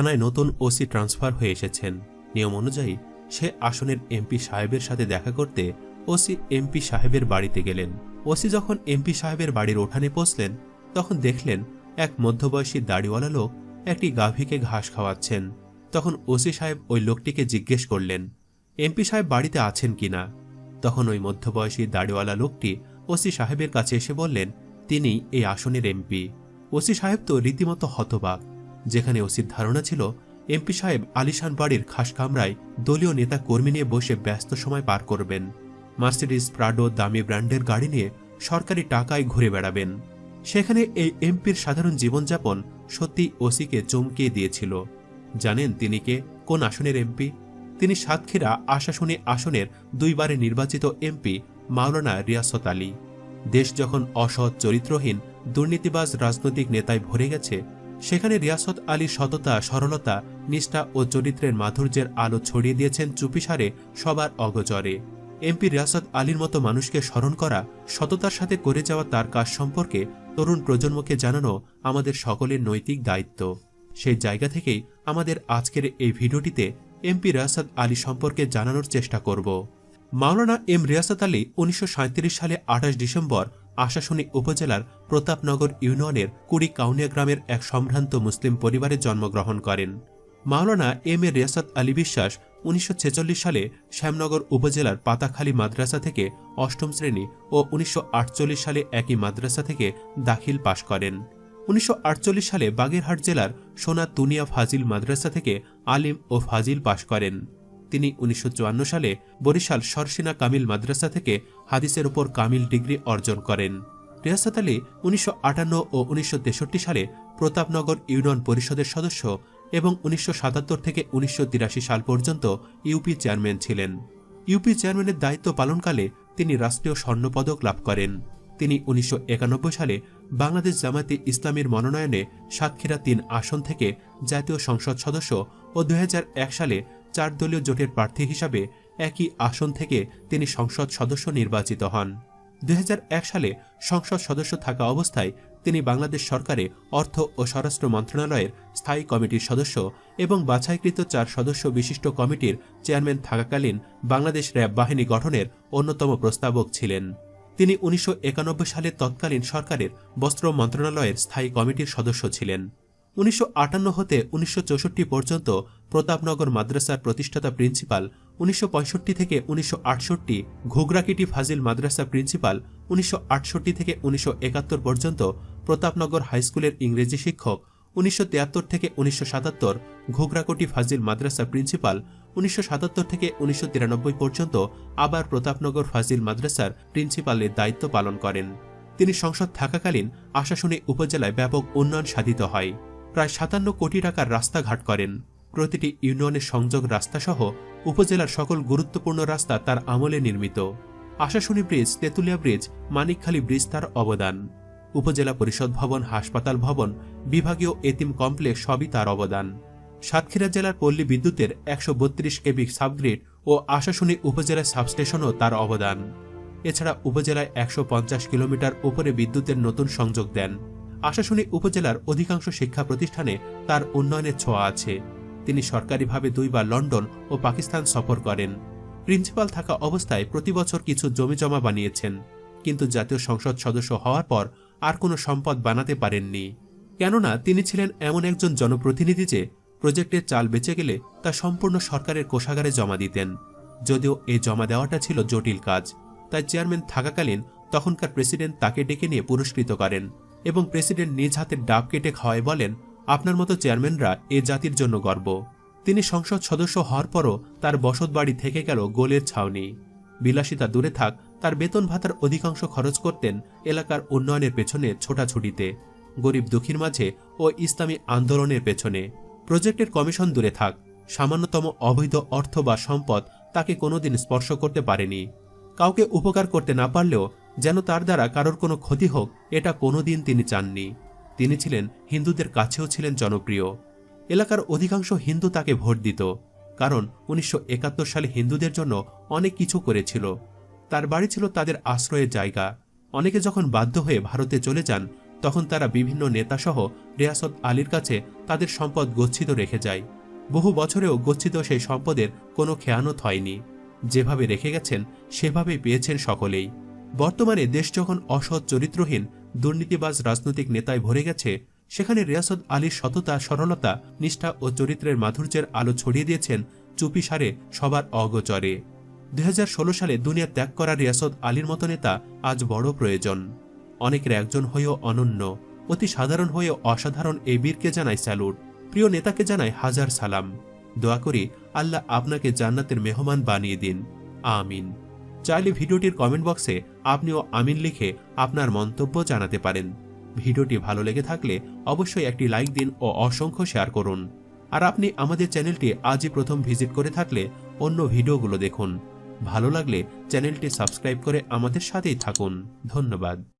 থানায় নতুন OC transfer হয়ে এসেছেন। নিয়ম অনুযায়ী, সে আসনের এমপি সাহেবের সাথে দেখা করতে ওসি এমপি সাহেবের বাড়িতে গেলেন। ওসি যখন এমপি সাহেবের বাড়ির ওঠানে পৌঁছলেন, তখন দেখলেন এক মধ্যবয়সী দাড়িওয়ালা লোক একটি গাভীকে ঘাস খাওয়াচ্ছেন। তখন ওসি সাহেব ওই লোকটিকে জিজ্ঞেস করলেন, এমপি সাহেব বাড়িতে আছেন কিনা তখন ওই মধ্যবয়সী দাড়িওয়ালা লোকটি ওসি সাহেবের কাছে এসে বললেন, তিনি এই আসনের এমপি। ওসি সাহেব তো রীতিমতো হতবাক। যেখানে ওসির ধারণা ছিল এমপি সাহেব আলিশান বাড়ির খাস কামরায় দলীয় নেতা কর্মী নিয়ে বসে ব্যস্ত সময় পার করবেন। মার্সিডিস প্রাডো, দামি ব্র্যান্ডের গাড়ি নিয়ে সরকারি টাকায় ঘুরে বেড়াবেন। সেখানে এই এমপির সাধারণ জীবনযাপন সত্যি ওসিকে চমকিয়ে দিয়েছিল। জানেন তিনি কে? কোন আসনের এমপি তিনি সাতক্ষীরা আশাশুনি আসনের দুইবারে নির্বাচিত এমপি মাওলানা রিয়াসত আলী। দেশ যখন অসৎ, চরিত্রহীন, দুর্নীতিবাজ রাজনৈতিক নেতায় ভরে গেছে সেখানে রিয়াসত আলীর সততা, সরলতা, নিষ্ঠা ও চরিত্রের মাধুর্যের আলো ছড়িয়ে দিয়েছেন চুপিসারে সবার অগচরে। এমপি রিয়াসত আলীর মতো মানুষকে স্মরণ করা, সততার সাথে করে যাওয়া তার কাজ সম্পর্কে তরুণ প্রজন্মকে জানানো আমাদের সকলের নৈতিক দায়িত্ব। সেই জায়গা থেকেই আমাদের আজকের এই ভিডিওটিতে এমপি রিয়াসত আলী সম্পর্কে জানানোর চেষ্টা করব। মাওলানা এম রিয়াসত আলী উনিশশো সাঁইত্রিশ সালে আঠাশ ডিসেম্বর আশাশুনি উপজেলার প্রতাপনগর ইউনিয়নের কুড়ি কাউনিয়া গ্রামের এক সম্ভ্রান্ত মুসলিম পরিবারে জন্মগ্রহণ করেন। মাওলানা এম এ রিয়াসত আলী বিশ্বাস উনিশশো ছেচল্লিশ সালে শ্যামনগর উপজেলার পাতাখালী মাদ্রাসা থেকে অষ্টম শ্রেণি ও উনিশশো আটচল্লিশ সালে একই মাদ্রাসা থেকে দাখিল পাশ করেন। উনিশশো আটচল্লিশ সালে বাগেরহাট জেলার সোনা তুনিয়া ফাজিল মাদ্রাসা থেকে আলিম ও ফাজিল পাশ করেন। তিনি উনিশশো চুয়ান্ন সালে বরিশাল সরসিনা কামিল মাদ্রাসা থেকে হাদিসের উপর কামিল ডিগ্রি অর্জন করেন। রিয়াসাত আলী উনিশশো ও উনিশশো তেষট্টি সালে প্রতাপনগর ইউনিয়ন পরিষদের সদস্য এবং উনিশশো সাতাত্তর থেকে উনিশশো তিরাশি সাল পর্যন্ত ইউপি চেয়ারম্যান ছিলেন। ইউপি চেয়ারম্যানের দায়িত্ব পালনকালে তিনি রাষ্ট্রীয় স্বর্ণপদক লাভ করেন। তিনি উনিশশো একানব্বই সালে বাংলাদেশ জামায়াতে ইসলামীর মনোনয়নে সাতক্ষীরা তিন আসন থেকে জাতীয় সংসদ সদস্য ও দু হাজার এক সালে চার দলীয় জোটের প্রার্থী হিসাবে একই আসন থেকে তিনি সংসদ সদস্য নির্বাচিত হন। দুই হাজার এক সালে সংসদ সদস্য থাকা অবস্থায় তিনি বাংলাদেশ সরকারে অর্থ ও স্বরাষ্ট্র মন্ত্রণালয়ের স্থায়ী কমিটির সদস্য এবং বাছাইকৃত চার সদস্য বিশিষ্ট কমিটির চেয়ারম্যান থাকাকালীন বাংলাদেশ র্যাব বাহিনী গঠনের অন্যতম প্রস্তাবক ছিলেন। তিনি উনিশশো একানব্বই সালে তৎকালীন সরকারের বস্ত্র মন্ত্রণালয়ের স্থায়ী কমিটির সদস্য ছিলেন। উনিশশো আটান্ন হতে উনিশশো চৌষট্টি পর্যন্ত প্রতাপনগর মাদ্রাসার প্রতিষ্ঠাতা প্রিন্সিপাল, উনিশশো পঁয়ষট্টি থেকে উনিশশো ঘুগরাকিটি ফাজিল মাদ্রাসা প্রিন্সিপাল, উনিশশো আটষট্টি থেকে উনিশশো একাত্তর পর্যন্ত প্রতাপনগর হাইস্কুলের ইংরেজি শিক্ষক, উনিশশো তিয়াত্তর থেকে উনিশশো ঘুগরাকোটি ফাজিল মাদ্রাসা প্রিন্সিপাল, উনিশশো সাতাত্তর থেকে উনিশশো তিরানব্বই পর্যন্ত আবার প্রতাপনগর ফাজিল মাদ্রাসার প্রিন্সিপালের দায়িত্ব পালন করেন। তিনি সংসদ থাকাকালীন আশাশুনি উপজেলায় ব্যাপক উন্নয়ন সাধিত হয়। প্রায় সাতান্ন কোটি টাকার রাস্তাঘাট করেন। প্রতিটি ইউনিয়নের সংযোগ রাস্তাসহ উপজেলার সকল গুরুত্বপূর্ণ রাস্তা তার আমলে নির্মিত। Ashashuni bridge, Tetulia bridge, Manikkhali bridge তার অবদান। উপজেলা পরিষদ ভবন, হাসপাতাল ভবন, বিভাগীয় এতিম কমপ্লেক্স সবই তার অবদান। সাতক্ষীরা জেলার পল্লী বিদ্যুতের একশো বত্রিশ কেবি সাবগ্রিড ও আশাশুনি উপজেলা সাবস্টেশনও তার অবদান। এছাড়া উপজেলায় একশো পঞ্চাশ কিলোমিটার উপরে বিদ্যুতের নতুন সংযোগ দেন। আশাশুনি উপজেলার অধিকাংশ শিক্ষা প্রতিষ্ঠানে তার উন্নয়নের ছোঁয়া আছে। তিনি সরকারিভাবে দুইবার লন্ডন ও পাকিস্তান সফর করেন। প্রিন্সিপাল থাকা অবস্থায় প্রতি বছর কিছু জমি জমা বানিয়েছেন, কিন্তু জাতীয় সংসদ সদস্য হওয়ার পর আর কোনো সম্পদ বানাতে পারেননি। কেননা তিনি ছিলেন এমন একজন জনপ্রতিনিধি যে প্রজেক্টের চাল বেঁচে গেলে তা সম্পূর্ণ সরকারের কোষাগারে জমা দিতেন। যদিও এই জমা দেওয়াটা ছিল জটিল কাজ, তাই চেয়ারম্যান থাকাকালীন তখনকার প্রেসিডেন্ট তাকে ডেকে নিয়ে পুরস্কৃত করেন। এবং প্রেসিডেন্ট নিজ হাতে ডাব কেটে খাওয়ায় বলেন, আপনার মতো চেয়ারম্যানরা এ জাতির জন্য গর্ব। তিনি সংসদ সদস্য হওয়ার পরও তার বসত বাড়ি থেকে গেল গোলের ছাউনি। বিলাসিতা দূরে থাক, তার বেতন ভাতার অধিকাংশ খরচ করতেন এলাকার উন্নয়নের পেছনে ছোটাছুটিতে, গরিব দুঃখীর মাঝে ও ইসলামী আন্দোলনের পেছনে। প্রজেক্টের কমিশন দূরে থাক, সামান্যতম অবৈধ অর্থ বা সম্পদ তাকে কোনোদিন স্পর্শ করতে পারেনি। কাউকে উপকার করতে না পারলেও যেন তার দ্বারা কারোর কোনো ক্ষতি হোক, এটা কোনোদিন তিনি চাননি। তিনি ছিলেন হিন্দুদের কাছেও ছিলেন জনপ্রিয়। এলাকার অধিকাংশ হিন্দু তাকে ভোট দিত, কারণ উনিশশো একাত্তর সালে হিন্দুদের জন্য অনেক কিছু করেছিল। তার বাড়ি ছিল তাদের আশ্রয়ের জায়গা। অনেকে যখন বাধ্য হয়ে ভারতে চলে যান, তখন তারা বিভিন্ন নেতাসহ রিয়াসত আলীর কাছে তাদের সম্পদ গচ্ছিত রেখে যায়। বহু বছরেও গচ্ছিত সেই সম্পদের কোনো খেয়ানত হয়নি। যেভাবে রেখে গেছেন, সেভাবেই পেয়েছেন সকলেই। বর্তমানে দেশ যখন অসৎ চরিত্রহীন, দুর্নীতিবাজ রাজনৈতিক নেতায় ভরে গেছে, সেখানে রিয়াসত আলীর সততা, সরলতা, নিষ্ঠা ও চরিত্রের মাধুর্যের আলো ছড়িয়ে দিয়েছেন চুপিসারে সবার অগচরে। ষোলো সালে দুনিয়া ত্যাগ করা রিয়াসত আলীর মতো নেতা আজ বড় প্রয়োজন। অনেকের একজন হয়েও অনন্য, অতি সাধারণ হয়েও অসাধারণ এই বীরকে জানাই স্যালুট। প্রিয় নেতাকে জানাই হাজার সালাম। দোয়া করি আল্লাহ আপনাকে জান্নাতের মেহমান বানিয়ে দিন। আমিন। চাইলে ভিডিওটির কমেন্ট বক্সে আপনিও আমিন লিখে আপনার মন্তব্য জানাতে পারেন। ভিডিওটি ভালো লেগে থাকলে অবশ্যই একটি লাইক দিন ও অসংখ্য শেয়ার করুন। আর আপনি আমাদের চ্যানেলটি আজই প্রথম ভিজিট করে থাকলে অন্য ভিডিওগুলো দেখুন। ভালো লাগলে চ্যানেলটি সাবস্ক্রাইব করে আমাদের সাথেই থাকুন। ধন্যবাদ।